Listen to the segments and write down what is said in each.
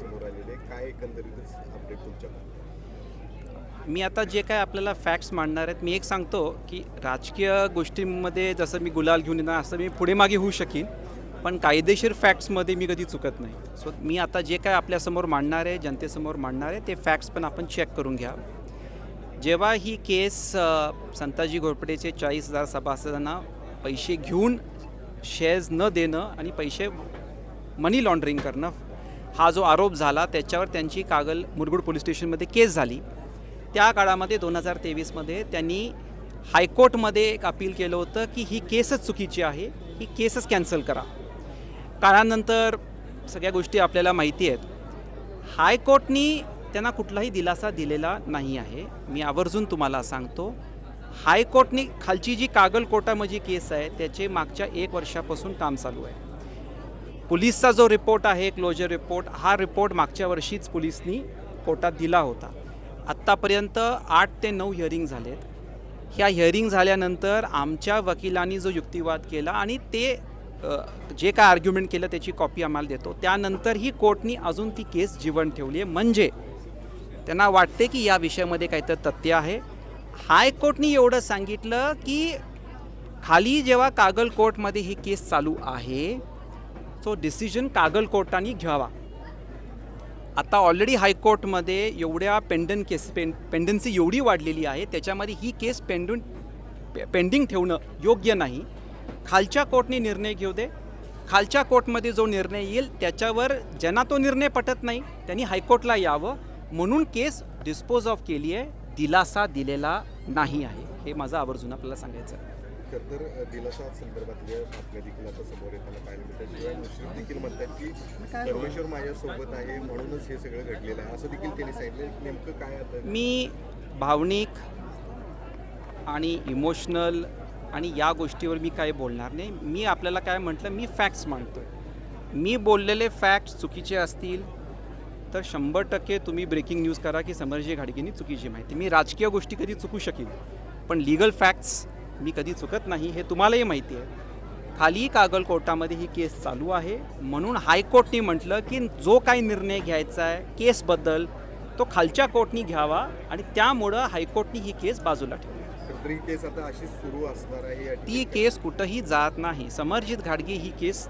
समोर आलेले काय एकंदरीतच अपडेट तुमच्याकडे मी आता जे काय आपल्याला फॅक्ट्स मांडणार आहेत मी एक सांगतो की राजकीय गोष्टींमध्ये जसं मी गुलाल घेऊन येणार असं मी पुढे मागे होऊ शकीन. पण कायदेशीर फॅक्ट्समध्ये मी कधी चुकत नाही. सो मी आता जे काय आपल्यासमोर मांडणार आहे जनतेसमोर मांडणार आहे ते फॅक्ट्स पण आपण चेक करून घ्या. जेव्हा ही केस संताजी घोरपडेचे चाळीस हजार सभासदांना पैसे घेऊन शेअर्स न देणं आणि पैसे मनी लॉन्ड्रिंग करणं हा जो आरोप झाला त्याच्यावर त्यांची कागल मुरगुड पोलीस स्टेशनमध्ये केस झाली. त्या काळामध्ये दोन हजार तेवीसमध्ये त्यांनी हायकोर्टमध्ये एक अपील केलं होतं की ही केसच चुकीची आहे ही केसच कॅन्सल करा. काळानंतर सगळ्या गोष्टी आपल्याला माहिती आहेत. हायकोर्टनी त्यांना कुठलाही दिलासा दिलेला नाही आहे. मी आवर्जून तुम्हाला सांगतो हायकोर्टनी खालची जी कागल कोर्टामध्ये केस आहे त्याचे मागच्या एक वर्षापासून काम चालू आहे. पोलीसचा जो रिपोर्ट आहे क्लोजर रिपोर्ट हा रिपोर्ट मागच्या वर्षीच पोलिसनी कोर्टात दिला होता. आत्तापर्यंत आठ ते नऊ हिअरिंग झालेत. ह्या हिअरिंग झाल्यानंतर आमच्या वकिलांनी जो युक्तिवाद केला आणि ते जे काय आर्ग्युमेंट केलं त्याची कॉपी आम्हाला देतो. त्यानंतरही कोर्टनी अजून ती केस जीवन ठेवली आहे. म्हणजे त्यांना वाटते की या विषयामध्ये काहीतरी तथ्य आहे. हायकोर्टनी एवढं सांगितलं की खाली जेव्हा कागल कोर्टमध्ये ही केस चालू आहे तो डिसिजन कागलकोर्टाने घ्यावा. आता ऑलरेडी हायकोर्टमध्ये एवढ्या पेंडन केस पें पेंडन्सी एवढी वाढलेली आहे त्याच्यामध्ये ही केस पेंडून पे- पेंडिंग ठेवणं योग्य नाही. खालच्या कोर्टने निर्णय घेऊ दे. खालच्या कोर्टमध्ये जो निर्णय येईल त्याच्यावर ज्यांना तो निर्णय पटत नाही त्यांनी हायकोर्टला यावं. म्हणून केस डिस्पोज ऑफ केली आहे दिलासा दिलेला नाही आहे. हे माझं आवर्जून आपल्याला सांगायचं आहे. तर संदर्भातल्या बातम्या देखील आता समोर येताना पाहायला मिळतात. शिवाय मुश्रीफ देखील म्हणतात की परमेश्वर माझ्यासोबत आहे म्हणूनच हे सगळं घडलेलं आहे. असं देखील त्यांनी सांगितलं. नेमकं काय आता? मी भावनिक आणि इमोशनल आणि या गोष्टीवर मी काही बोलणार नाही. मी आपल्याला काय म्हटलं मी फॅक्ट्स मांडतो मी बोललेले फॅक्ट्स चुकीचे असतील तर शंभर टक्के तुम्ही ब्रेकिंग न्यूज करा की समर्जी घाडगेंनी चुकीची माहिती. मी राजकीय गोष्टी कधी चुकू शकेन पण लिगल फॅक्ट्स मी कधी चुकत नाही हे तुम्हालाही माहिती आहे. खाली कागल कोर्टामध्ये ही केस चालू आहे. म्हणून हायकोर्टने म्हटलं की जो काही निर्णय घ्यायचा आहे केसबद्दल तो खालच्या कोर्टनी घ्यावा आणि त्यामुळं हायकोर्टनी ही केस बाजूला ठेवली. ही केस आता अशीच सुरू असणार आहे ती केस कुठंही जात नाही. समरजित घाडगे ही केस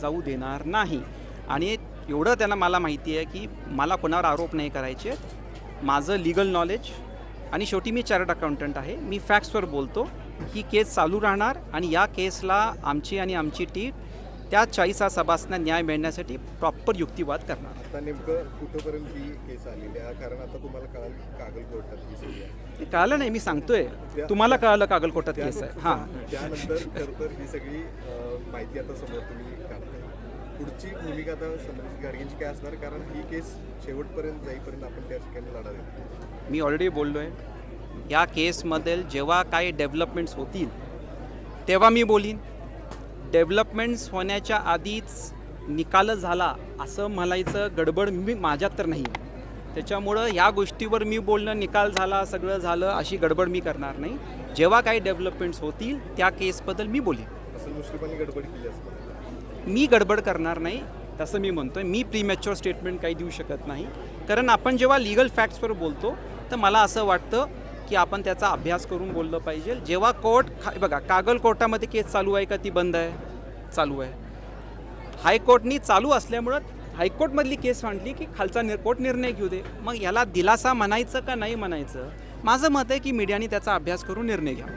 जाऊ देणार नाही. आणि एवढं त्यांना मला माहिती आहे की मला कोणावर आरोप नाही करायचे. माझं लिगल नॉलेज आणि शेवटी मी चार्टर्ड अकाउंटंट आहे. मी फॅक्ट्सवर बोलतो. ही केस चालू राहणार आणि या केसला आमची आणि आमची टीम त्या चाळीसा सभासना न्याय मिळण्यासाठी प्रॉपर युक्तिवाद करणार. आता नेमकं कुठंपर्यंत ही केस आलेली आहे? कारण आता तुम्हाला कळाल कागल कोर्टात सगळी आहे. ते कळालं नाही मी सांगतोय. तुम्हाला कळालं कागल कोर्टात केस आहे. हां. त्यानंतर खरं तर ही सगळी अ, माहिती आता समोर तुम्ही काढताय. पुढची भूमिका आता समृद्धी गाडगेंची काय असणार? कारण ही केस शेवटपर्यंत जाईपर्यंत आपण त्या ठिकाणी लढा देतो मी ऑलरेडी बोललो आहे या केसमधील जेव्हा काही डेव्हलपमेंट्स होतील तेव्हा मी बोलीन. डेव्हलपमेंट्स होण्याच्या आधीच निकाल झाला असं म्हणायचं गडबड मी माझ्यात तर नाही. त्याच्यामुळं ह्या गोष्टीवर मी बोलणं निकाल झाला सगळं झालं अशी गडबड मी करणार नाही. जेव्हा काही डेव्हलपमेंट्स होतील त्या केसबद्दल मी बोलीन. असं मुश्रीफांनी गडबड केली असणार. मी गडबड करणार नाही तसं मी म्हणतो आहे मी प्रीमॅच्युअर स्टेटमेंट काही देऊ शकत नाही. कारण आपण जेव्हा लिगल फॅक्ट्सवर बोलतो तर मला असं वाटतं की आपण त्याचा अभ्यास करून बोललं पाहिजे. जेव्हा कोर्ट खा बघा कागल कोर्टामध्ये केस चालू आहे का? ती बंद आहे. चालू आहे. हायकोर्टनी चालू असल्यामुळं हायकोर्टमधली केस मांडली की खालचा निर कोर्ट निर्णय घेऊ दे. मग याला दिलासा म्हणायचं का नाही म्हणायचं? माझं मत आहे की मीडियाने त्याचा अभ्यास करून निर्णय घ्यावा.